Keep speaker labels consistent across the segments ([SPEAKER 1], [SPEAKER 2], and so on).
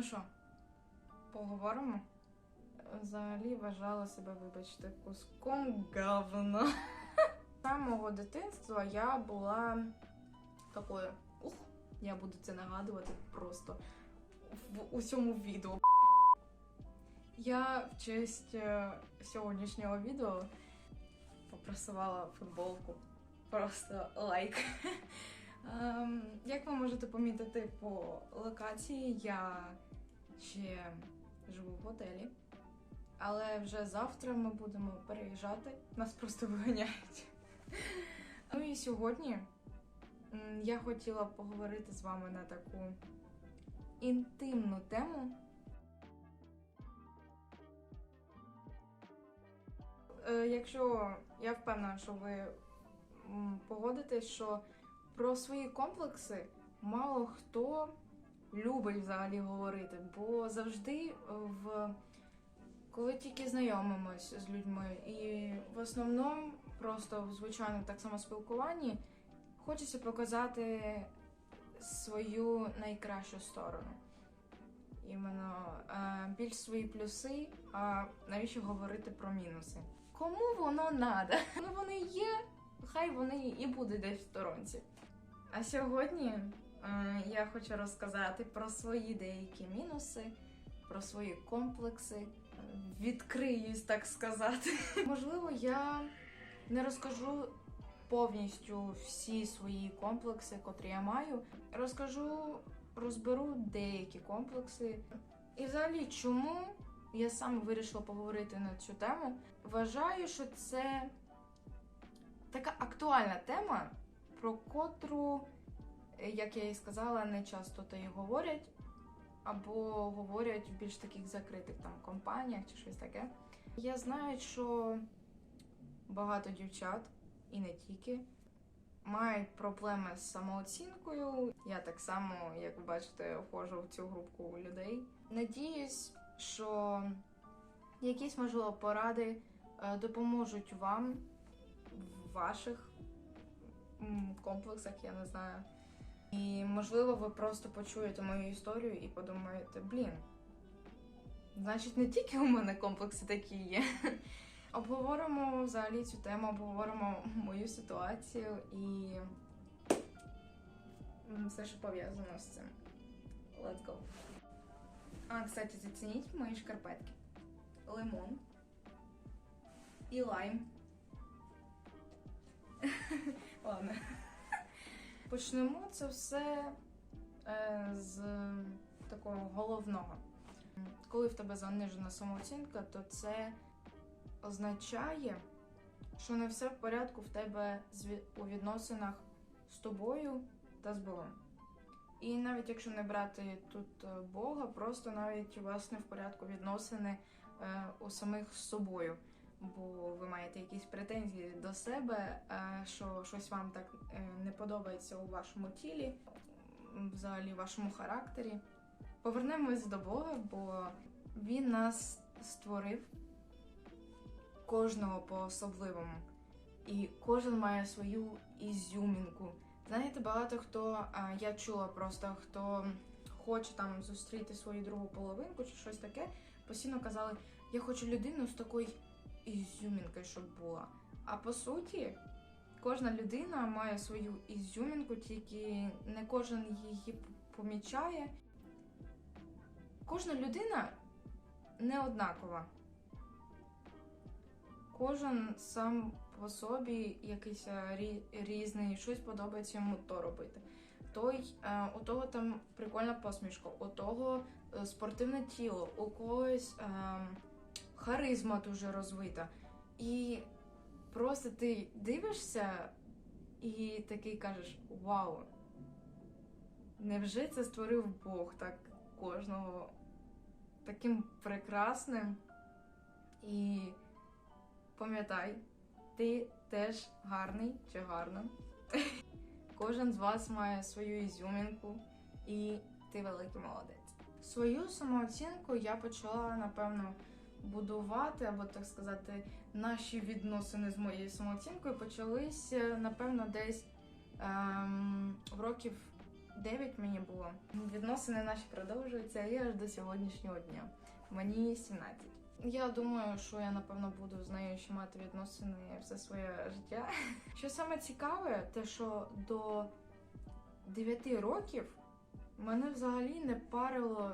[SPEAKER 1] Ну що, поговоримо? Взагалі вважала себе, вибачте, куском говна. З самого дитинства я була такою. Ух, я буду це нагадувати просто в усьому відео. Я в честь е, сьогоднішнього відео попросувала футболку. Просто лайк. Ем, Як ви можете помітити по локації, я ще живу в готелі. Але вже завтра ми будемо переїжджати. Нас просто виганяють. Ну і сьогодні я хотіла поговорити з вами на таку інтимну тему. Е, Якщо я впевнена, що ви погодитесь, що про свої комплекси мало хто любить взагалі говорити, бо завжди е, в коли тільки знайомимось з людьми, і в основному просто в звичайному так само спілкуванні хочеться показати свою найкращу сторону. Іменно е, більш свої плюси, а навіщо говорити про мінуси? Кому воно надо? Ну вони є, хай вони і будуть десь в сторонці. А сьогодні я хочу розказати про свої деякі мінуси, про свої комплекси, відкриюсь, так сказати. Можливо, я не розкажу повністю всі свої комплекси, котрі я маю. Розкажу, розберу деякі комплекси. І взагалі, чому я саме вирішила поговорити на цю тему? Вважаю, що це така актуальна тема, про котру, як я і сказала, не часто то і говорять, або говорять в більш таких закритих там компаніях чи щось таке. Я знаю, що багато дівчат, і не тільки, мають проблеми з самооцінкою. Я так само, як ви бачите, входжу в цю групу людей. Надіюсь, що якісь можливо поради е, допоможуть вам в ваших комплексах, я не знаю. І можливо, ви просто почуєте мою історію і подумаєте, блін, значить, не тільки у мене комплекси такі є. Обговоримо взагалі цю тему, обговоримо мою ситуацію і все, що пов'язано з цим. Let's go. А, кстати, зацініть мої шкарпетки. Лимон і лайм. Ладно. Почнемо це все е, з такого головного. Коли в тебе занижена самооцінка, то це означає, що не все в порядку в тебе у відносинах з тобою та з Богом. І навіть якщо не брати тут е, Бога, просто навіть у вас не в порядку відносини е, у самих з собою. Бо ви маєте якісь претензії до себе, е, що щось вам так е, не подобається у вашому тілі, взагалі вашому характері. Повернемось до Бога, бо Він нас створив кожного по-особливому. І кожен має свою ізюмінку. Знаєте, багато хто я чула просто хто хоче там зустріти свою другу половинку чи щось таке, постійно казали, я хочу людину з такою ізюмінкою, щоб була. А по суті, кожна людина має свою ізюмінку, тільки не кожен її помічає. Кожна людина не однакова. Кожен сам по собі якийсь е, рі- різний, щось подобається йому то робити. Той, е, у того там прикольна посмішка, у того е, спортивне тіло, у когось е, харизма дуже розвита. І просто ти дивишся і такий кажеш: Вау! Невже це створив Бог так кожного таким прекрасним? І пам'ятай, ти теж гарний чи гарна. Кожен з вас має свою ізюмінку, і ти великий молодець. Свою самооцінку я почала, напевно, будувати, або так сказати, наші відносини з моєю самооцінкою почалися, напевно, десь ем, років 9 мені було. Відносини наші продовжуються і аж до сьогоднішнього дня. Мені 17. Я думаю, що я напевно буду з нею ще мати відносини все своє життя. Що саме цікаве, те, що до 9 років мене взагалі не парило,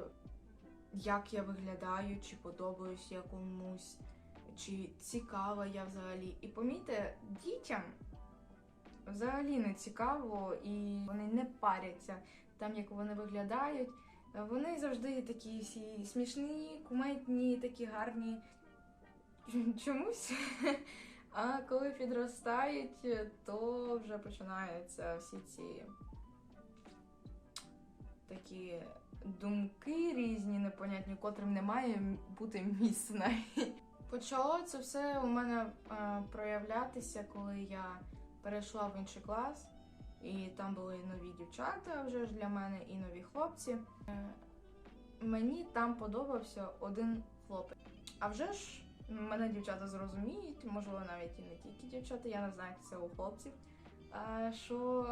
[SPEAKER 1] як я виглядаю, чи подобаюсь я комусь, чи цікава я взагалі. І помітьте, дітям взагалі не цікаво, і вони не паряться там, як вони виглядають. Вони завжди такі всі смішні, куметні, такі гарні. Чомусь. А коли підростають, то вже починаються всі ці такі думки різні, непонятні, котрим не має бути навіть. Почало це все у мене е, проявлятися, коли я перейшла в інший клас, і там були нові дівчата вже ж для мене, і нові хлопці. Е, мені там подобався один хлопець. А вже ж мене дівчата зрозуміють, можливо, навіть і не тільки дівчата, я не знаю, як це у хлопців. А, що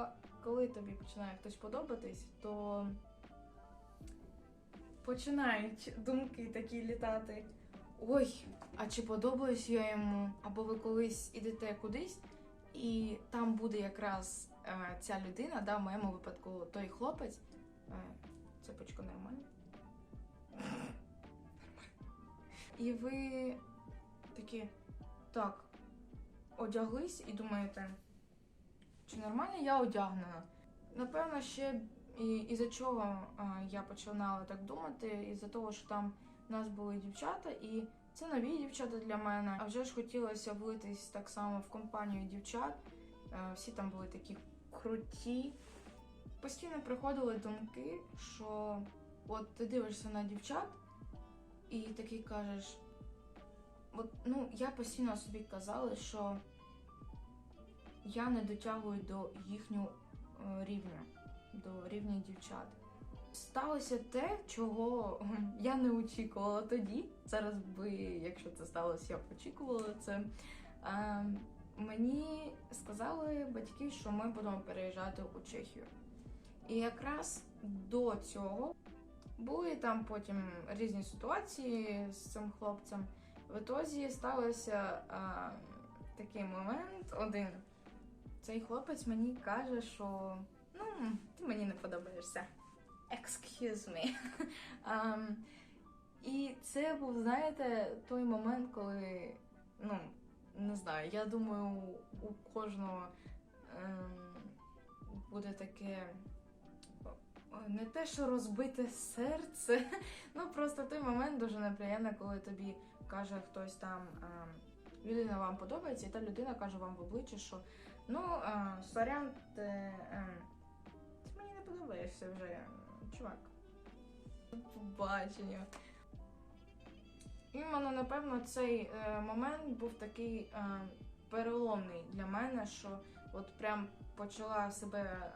[SPEAKER 1] коли тобі починає хтось подобатись, то починають думки такі літати. Ой, а чи подобаюсь я йому? Або ви колись ідете кудись, і там буде якраз е, ця людина, да, в моєму випадку той хлопець. Е, цепочка нормальна. І ви такі, так, одяглись і думаєте, чи нормально я одягнена? Напевно, ще і, із-за чого а, я починала так думати, із-за того, що там в нас були дівчата, і це нові дівчата для мене. А вже ж хотілося влитись так само в компанію дівчат. Е, Всі там були такі круті. Постійно приходили думки, що от ти дивишся на дівчат, і такий кажеш. От, ну, я постійно собі казала, що я не дотягую до їхнього е, рівня, до рівня дівчат. Сталося те, чого я не очікувала тоді. Зараз би, якщо це сталося, я б очікувала це. Е, мені сказали батьки, що ми будемо переїжджати у Чехію. І якраз до цього були там потім різні ситуації з цим хлопцем. В ітозі сталося а, такий момент один. Цей хлопець мені каже, що ти мені не подобаєшся. Excuse me. Ам, і це був, знаєте, той момент, коли, ну, не знаю, я думаю, у кожного ем, буде таке. Не те, що розбите серце, ну просто той момент дуже неприємний, коли тобі каже хтось там, ем, людина вам подобається, і та людина каже вам в обличчя, що ну, е, сорян, ти, не подобаєшся вже, чувак. Побачення. Іменно, напевно, цей е, момент був такий е, переломний для мене, що от прям почала себе е,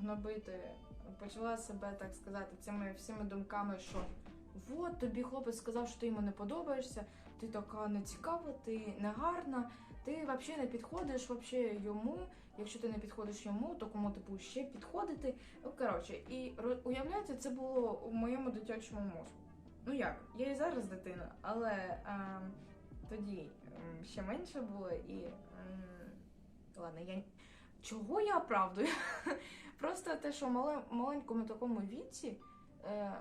[SPEAKER 1] гнобити, почала себе, так сказати, цими всіми думками, що от тобі хлопець сказав, що ти йому не подобаєшся, ти така нецікава, ти негарна, ти взагалі не підходиш вообще йому. Якщо ти не підходиш йому, то кому ти будеш ще підходити. Ну, коротше, і уявляєте, це було у моєму дитячому мозку. Ну як, я і зараз дитина, але е, тоді ще менше було і. м, ладно, я. Чого я оправдую? Просто те, що в мале, маленькому такому віці, е,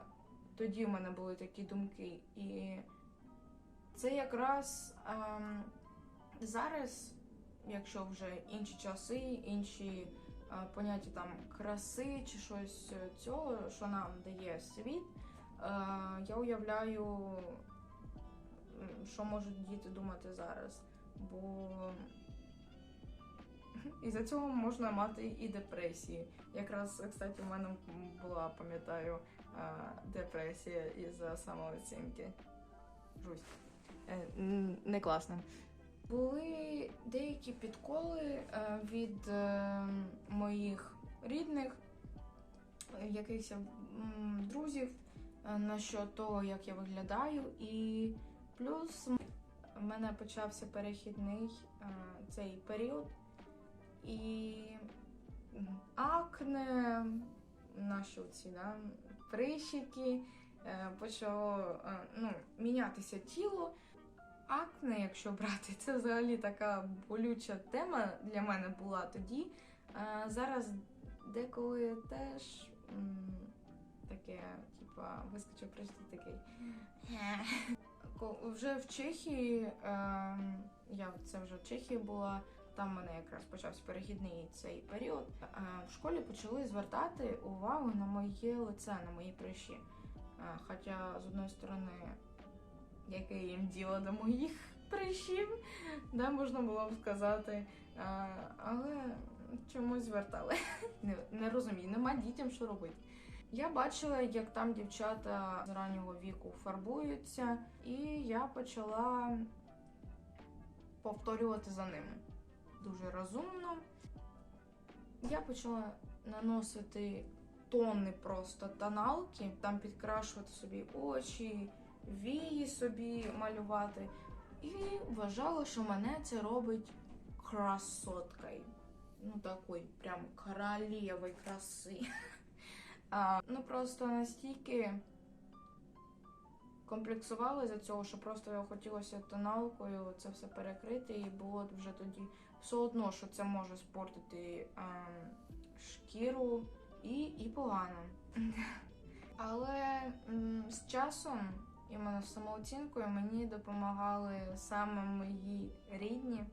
[SPEAKER 1] тоді в мене були такі думки. І це якраз ем, зараз, якщо вже інші часи, інші е, поняття там краси чи щось цього, що нам дає світ, е, я уявляю, що можуть діти думати зараз. Бо із-за цього можна мати і депресії. Якраз, кстати, у мене була, пам'ятаю, е, депресія із-за самооцінки. Жусь. Е, Не класно. Були деякі підколи е, від е, моїх рідних, якихось друзів е, насчет того, як я виглядаю, і плюс в мене почався перехідний цей період, і акне, наші оці, да, прищики, почало ну, мінятися тіло. Акне, якщо брати, це взагалі така болюча тема для мене була тоді. Е, зараз деколи теж таке, типа, вискочив прийшли такий. Вже в Чехії, е, я це вже в Чехії була, там в мене якраз почався перехідний цей період. Е, в школі почали звертати увагу на моє лице, на мої прищі. Е, хоча, з одної сторони, яке їм діло до моїх прищів, да, можна було б сказати. Е, але чомусь звертали. Не, не розумію, нема дітям що робити. Я бачила, як там дівчата з раннього віку фарбуються, і я почала повторювати за ними. Дуже розумно. Я почала наносити тонни просто тоналки, там підкрашувати собі очі, вії собі малювати. І вважала, що мене це робить красоткою. Ну, такої прям королевой краси. А, ну просто настільки комплексувала за цього, що просто хотілося тоналкою це все перекрити, і було вже тоді все одно, що це може спортити ем, шкіру і, і погано. Але м, з часом, іменно з самооцінкою, мені допомагали саме мої рідні.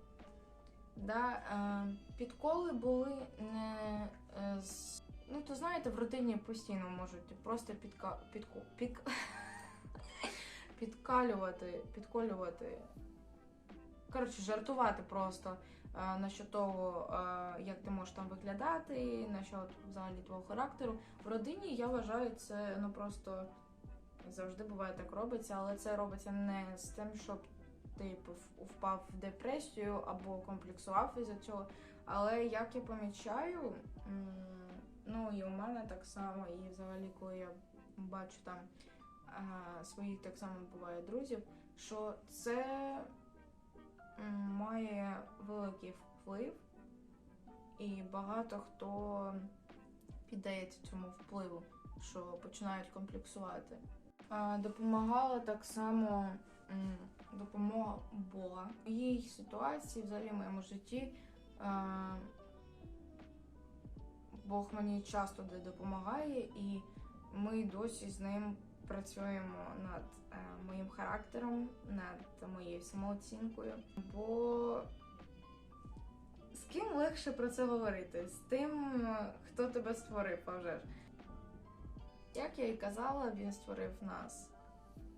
[SPEAKER 1] Да, е, підколи були не е, з Ну, то знаєте, в родині постійно можуть просто підка... підку... під... підкалювати, підколювати. Коротше, жартувати просто е, насчет того, е, як ти можеш там виглядати, насчет взагалі твого характеру. В родині я вважаю, це ну просто завжди буває так робиться, але це робиться не з тим, щоб ти впав в депресію або комплексував із-за цього. Але як я помічаю. Ну і у мене так само, і взагалі, коли я бачу там своїх так само буває друзів, що це має великий вплив, і багато хто піддається цьому впливу, що починають комплексувати. Допомагала так само допомога Бога. В її ситуації, взагалі в моєму житті. Бог мені часто допомагає, і ми досі з ним працюємо над е, моїм характером, над моєю самооцінкою. Бо з ким легше про це говорити? З тим, хто тебе створив, а вже ж. Як я і казала, він створив нас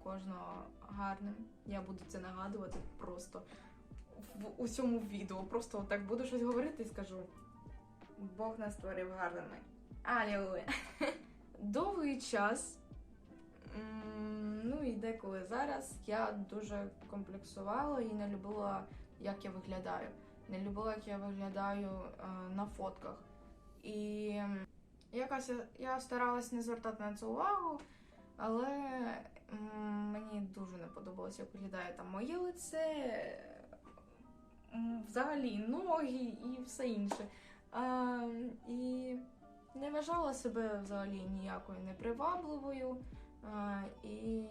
[SPEAKER 1] кожного гарним. Я буду це нагадувати просто в усьому відео. Просто отак буду щось говорити і скажу. Бог нас створив гарними. Алілуя. Довгий час, ну і деколи зараз, я дуже комплексувала і не любила, як я виглядаю. Не любила, як я виглядаю е, на фотках. І якось я- старалась не звертати на це увагу, але мені дуже не подобалося, як виглядає там моє лице, взагалі ноги і все інше. А, і не вважала себе взагалі ніякою непривабливою. А, і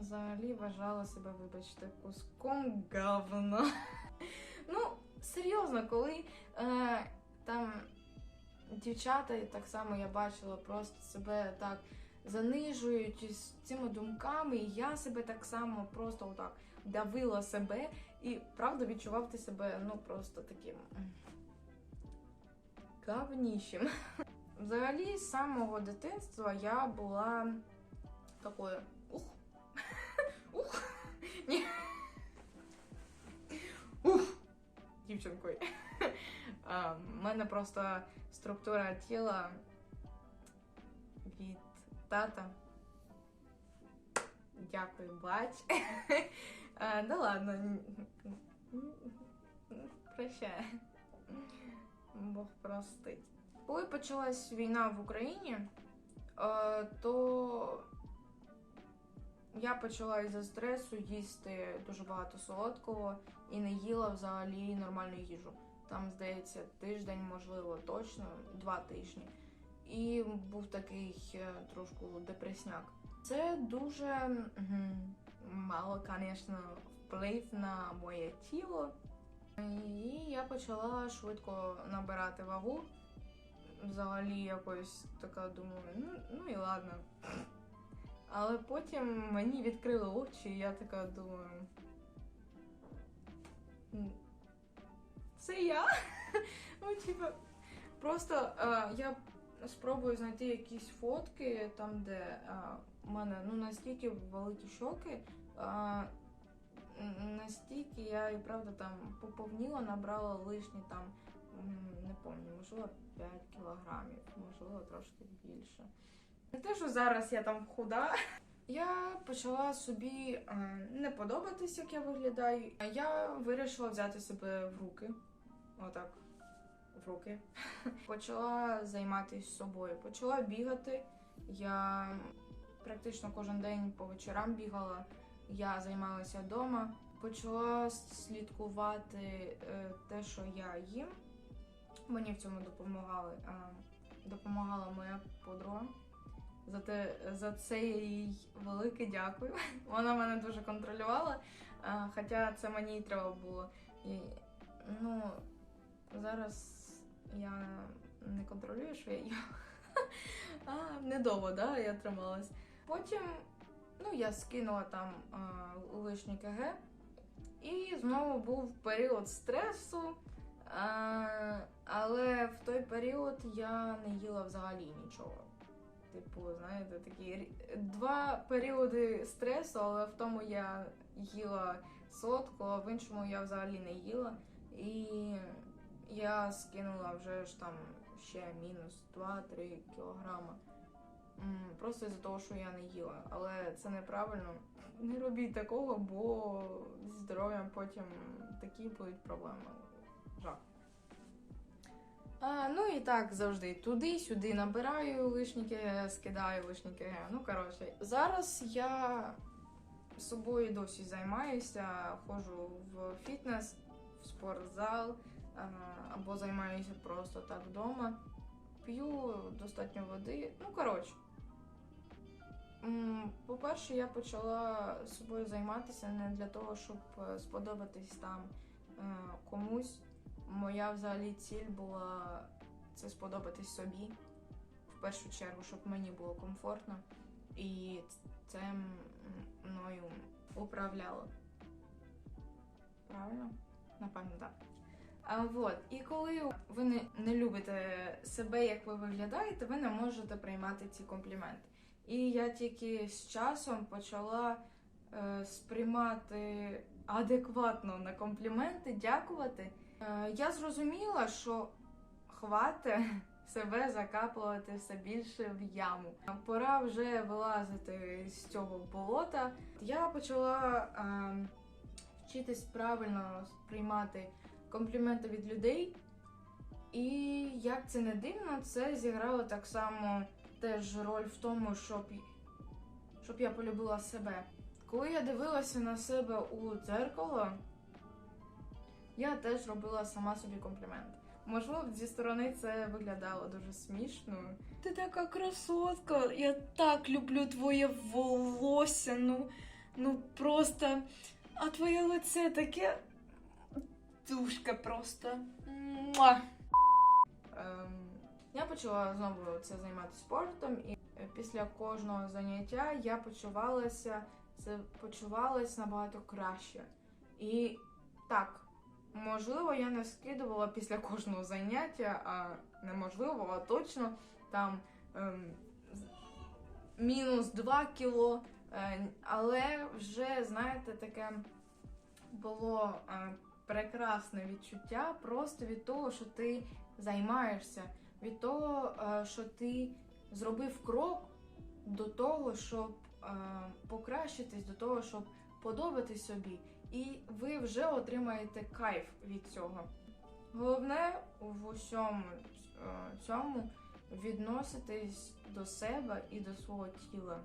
[SPEAKER 1] взагалі вважала себе, вибачте, куском говна. Ну, серйозно, коли е, там дівчата, так само я бачила, просто себе так занижують цими думками, і я себе так само просто отак давила себе і правда відчував ти себе ну просто таким м, говнищем. Взагалі, з самого дитинства я була такою ух. Ух. Ні. Ух. Дівчинкою. В мене просто структура тіла від тата. Дякую, бач. Да ладно. н- н- Прощай. Бог простить. Коли почалась війна в Україні, то я почала із-за стресу їсти дуже багато солодкого і не їла взагалі нормальну їжу. Там, здається, тиждень, можливо, точно, два тижні. і був такий е, трошку депресняк. Це дуже мало, звісно, вплив на моє тіло. І я почала швидко набирати вагу. Взагалі якось така думаю, ну, ну і ладно. Але потім мені відкрили очі, і я така думаю. «М, Це я? Ну, типа, просто е, я спробую знайти якісь фотки там, де е, у мене ну, настільки великі щоки. е, настільки я і правда там поповніла, набрала лишні там, не пам'ятаю, можливо, 5 кілограмів, можливо, трошки більше. Не те, що зараз я там худа. Я почала собі е, не подобатись, як я виглядаю. Я вирішила взяти себе в руки. Отак. В руки. Почала займатися собою. Почала бігати. Я практично кожен день по вечорам бігала. Я займалася вдома. Почала слідкувати е, те, що я їм. Мені в цьому допомагали. е, допомагала моя подруга. За, те, за це я їй велике дякую. Вона мене дуже контролювала, е, хоча це мені й треба було. І, ну, зараз я не контролюю, що я їм. А, недовго, да, я трималась. Потім ну, я скинула там а, лишні КГ. І знову був період стресу. А, але в той період я не їла взагалі нічого. Типу, знаєте, такі два періоди стресу, але в тому я їла солодко, а в іншому я взагалі не їла. І я скинула вже ж там ще мінус 2-3 кілограма. Просто із-за того, що я не їла. Але це неправильно. Не робіть такого, бо зі здоров'ям потім такі будуть проблеми. Жах. А, ну і так завжди туди-сюди набираю лишні КГ, скидаю лишні КГ. Ну коротше, зараз я собою досі займаюся, ходжу в фітнес, в спортзал або займаюся просто так вдома. П'ю достатньо води. Ну коротше. По-перше, я почала собою займатися не для того, щоб е, сподобатись там е, комусь. Моя взагалі ціль була це сподобатись собі в першу чергу, щоб мені було комфортно, і це мною управляло. Правильно? Напевно, так. А, вот. І коли ви не, не любите себе, як ви виглядаєте, ви не можете приймати ці компліменти. І я тільки з часом почала е, сприймати адекватно на компліменти, дякувати. Е, я зрозуміла, що хватить себе закапувати все більше в яму. Пора вже вилазити з цього болота. Я почала е, вчитись правильно сприймати компліменти від людей. І як це не дивно, це зіграло так само теж роль в тому, щоб, щоб я полюбила себе. Коли я дивилася на себе у дзеркало, я теж робила сама собі комплімент. Можливо, зі сторони це виглядало дуже смішно. Ти така красотка, я так люблю твоє волосся. Ну, ну просто. А твоє лице таке душка просто. Муа. Ем, я почала знову це займатися спортом, і е, після кожного заняття я почувалася це почувалась набагато краще. І так, можливо, я не скидувала після кожного заняття, а неможливо, а точно там ем, мінус 2 кіло. Е, але вже, знаєте, таке було е, прекрасне відчуття просто від того, що ти займаєшся, від того, е, що ти зробив крок до того, щоб е, покращитись, до того, щоб подобатись собі, і ви вже отримаєте кайф від цього. Головне в усьому е, цьому відноситись до себе і до свого тіла.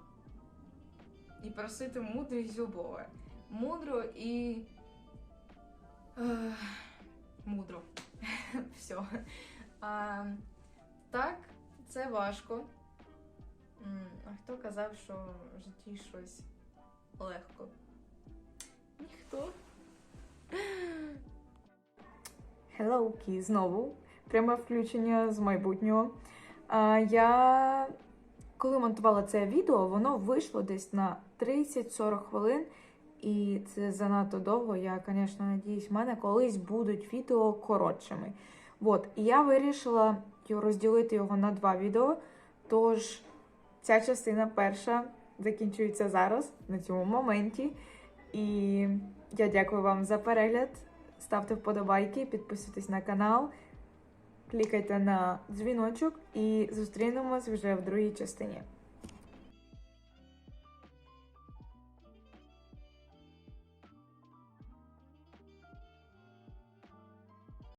[SPEAKER 1] І просити мудрість з любові. Мудро і. Мудро. Все. А, так, Це важко. А хто казав, що в житті щось легко? Ніхто.
[SPEAKER 2] Hello, Кі, знову. Пряме включення з майбутнього. А, я коли монтувала це відео, воно вийшло десь на 30-40 хвилин. І це занадто довго. Я, звісно, надіюсь, в мене колись будуть відео коротшими. От, і я вирішила розділити його на два відео. Тож ця частина перша закінчується зараз, на цьому моменті. І я дякую вам за перегляд. Ставте вподобайки, підписуйтесь на канал, клікайте на дзвіночок і зустрінемось вже в другій частині.